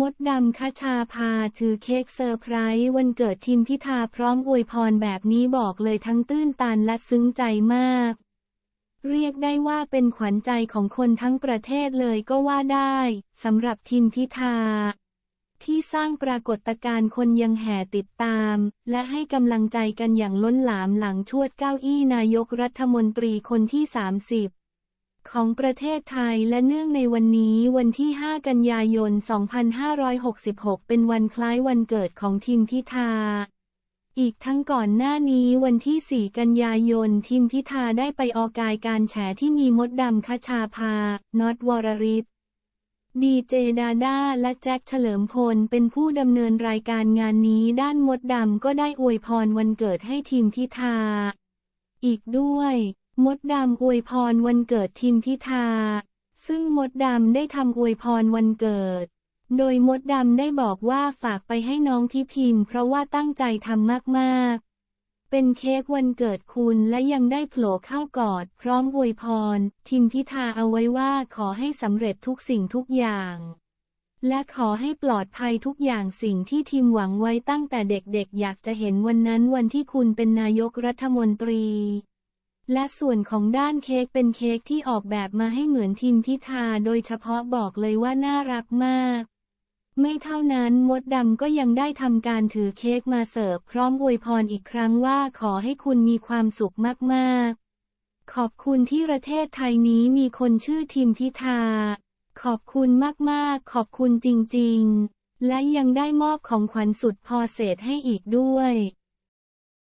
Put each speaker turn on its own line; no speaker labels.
มดดำคชาพาถือเค้กเซอร์ไพรส์วันเกิดทิมพิธาพร้อมอวยพรแบบนี้บอกเลยทั้งตื้นตันและซึ้งใจมาก เรียกได้ว่าเป็นขวัญใจของคนทั้งประเทศเลยก็ว่าได้สำหรับทิมพิธา ที่สร้างปรากฏการณ์คนยังแห่ติดตาม และให้กำลังใจกันอย่างล้นหลามหลังชวดเก้าอี้นายกรัฐมนตรีคนที่ 30 ของประเทศไทยและเนื่องในวันนี้วันที่ 5 กันยายน 2566 เป็นวันคล้ายวันเกิดของทิมพิธา อีกทั้งก่อนหน้านี้วันที่ 4 กันยายนทิมพิธาได้ไปออกกายการแฉที่มีมดดำคชาภาน็อตวรริศดีเจดาด้าและแจ็คเฉลิมพลเป็นผู้ดำเนินรายการงานนี้ด้านมดดำก็ได้อวยพรวันเกิดให้ทีมพิธา อีกด้วย มดดำอวยพรวันเกิดทีมพิธา ซึ่งมดดำได้ทำอวยพรวันเกิด โดยมดดำได้บอกว่าฝากไปให้น้องที่พิมพ์เพราะว่าตั้งใจทำมากๆ เป็นเค้กวันเกิดคุณและยังได้โผล่เข้ากอด พร้อมอวยพร ทิมพิธาเอาไว้ว่าขอให้สำเร็จทุกสิ่งทุกอย่าง และขอให้ปลอดภัยทุกอย่างสิ่งที่ทีมหวังไว้ตั้งแต่เด็กๆ อยากจะเห็นวันนั้นวันที่คุณเป็นนายกรัฐมนตรี และส่วนของด้านเค้กเป็นเค้กที่ออกแบบมาให้เหมือนทีมพิธาโดยเฉพาะบอกเลยว่าน่ารักมาก ไม่เท่านั้นมดดำก็ยังได้ทำการถือเค้กมาเสิร์ฟพร้อมอวยพรอีกครั้งว่าขอให้คุณมีความสุขมากๆ ขอบคุณที่ประเทศไทยนี้มีคนชื่อทีมพิธา ขอบคุณมากๆ ขอบคุณจริงๆ และยังได้มอบของขวัญสุดพอเศษให้อีกด้วย